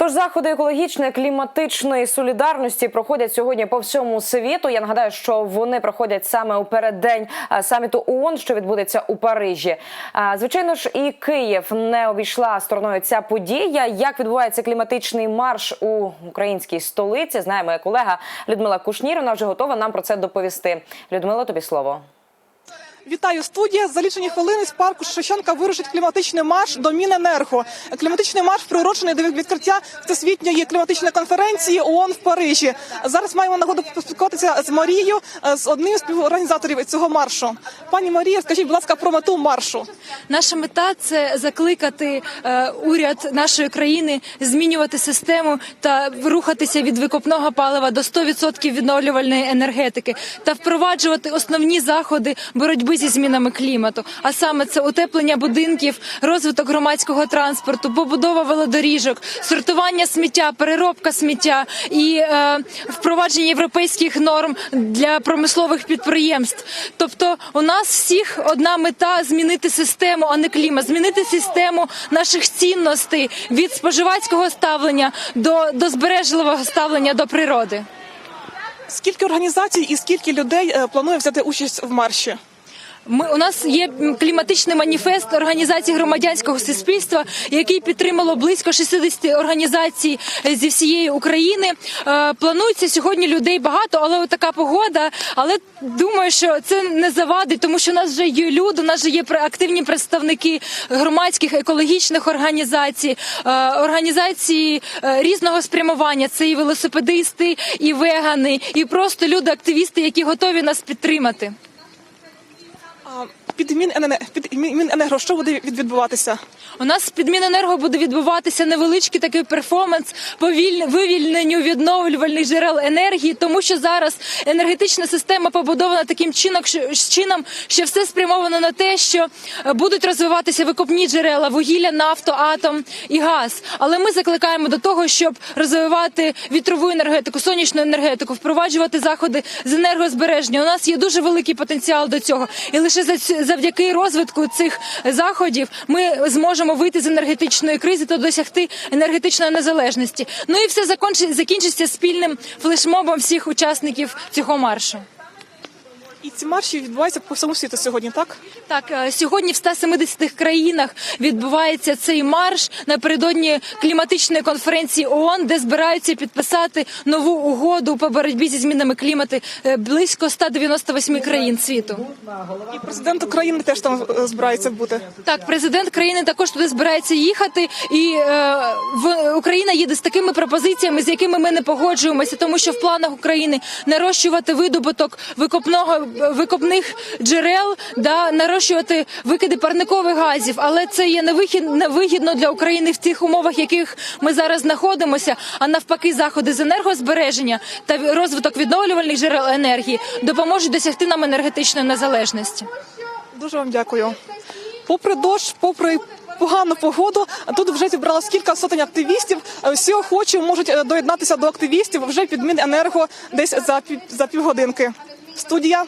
Тож заходи екологічної кліматичної солідарності проходять сьогодні по всьому світу. Я нагадаю, що вони проходять саме у переддень е, саміту ООН, що відбудеться у Парижі. Е, Звичайно ж, і Київ не обійшла стороною ця подія. Як відбувається кліматичний марш у українській столиці? Знає моя колега Людмила Кушнір. Вона вже готова нам про це доповісти. Людмила, тобі слово. Вітаю студія. За лічені хвилини з парку Шевченка вирушить кліматичний марш до Міненерго. Кліматичний марш приурочений до відкриття всесвітньої кліматичної конференції ООН в Парижі. Зараз маємо нагоду поспілкуватися з Марією, з одним з співорганізаторів цього маршу. Пані Марія, скажіть, будь ласка, про мету маршу. Наша мета це закликати е, уряд нашої країни змінювати систему та рухатися від викопного палива до 100% відновлювальної енергетики та впроваджувати основні заходи боротьби зі змінами клімату. А саме це утеплення будинків, розвиток громадського транспорту, побудова велодоріжок, сортування сміття, переробка сміття і е, впровадження європейських норм для промислових підприємств. Тобто, у нас всіх одна мета змінити систему, а не клімат, змінити систему наших цінностей від споживацького ставлення до, до збережливого ставлення до природи. Скільки організацій і скільки людей е, планує взяти участь в марші? Ми у нас є кліматичний маніфест організації громадянського суспільства, який підтримало близько 60 організацій зі всієї України. Е, Планується сьогодні людей багато, але така погода. Але думаю, що це не завадить, тому що у нас вже є люди, у нас вже є активні представники громадських екологічних організацій, е, організації е, різного спрямування. Це і велосипедисти, і вегани, і просто люди-активісти, які готові нас підтримати. А Під Міненерго, під Міненерго що буде відбуватися? У нас з Підміненерго буде відбуватися невеличкий такий перформанс по вивільненню відновлювальних джерел енергії, тому що зараз енергетична система побудована таким чином, що, чином, що все спрямовано на те, що е, будуть розвиватися викопні джерела, вугілля, нафто, атом і газ. Але ми закликаємо до того, щоб розвивати вітрову енергетику, сонячну енергетику, впроваджувати заходи з енергозбереження. У нас є дуже великий потенціал до цього, і лише за завдяки розвитку цих заходів ми зможемо вийти з енергетичної кризи та досягти енергетичної незалежності. Ну і все закінчиться спільним флешмобом всіх учасників цього маршу. І ці марші відбуваються по всьому світу сьогодні, так? Так, е, сьогодні в 170 країнах відбувається цей марш напередодні кліматичної конференції ООН, де збираються підписати нову угоду по боротьбі зі змінами клімату е, близько 198 країн світу. І президент України теж там е, збирається бути. Так, президент країни також туди збирається їхати, і е, в Україна їде з такими пропозиціями, з якими ми не погоджуємося, тому що в планах України нарощувати видобуток викопного викопних джерел, да нарощувати викиди парникових газів. Але це є невихід, невигідно для України в тих умовах, в яких ми зараз знаходимося. А навпаки, заходи з енергозбереження та розвиток відновлювальних джерел енергії допоможуть досягти нам енергетичної незалежності. Дуже вам дякую. Попри дощ, попри погану погоду, тут вже зібралось кілька сотень активістів. Е, Всі охочі можуть е, доєднатися до активістів вже під Міненерго десь за пів- за півгодинки. Студія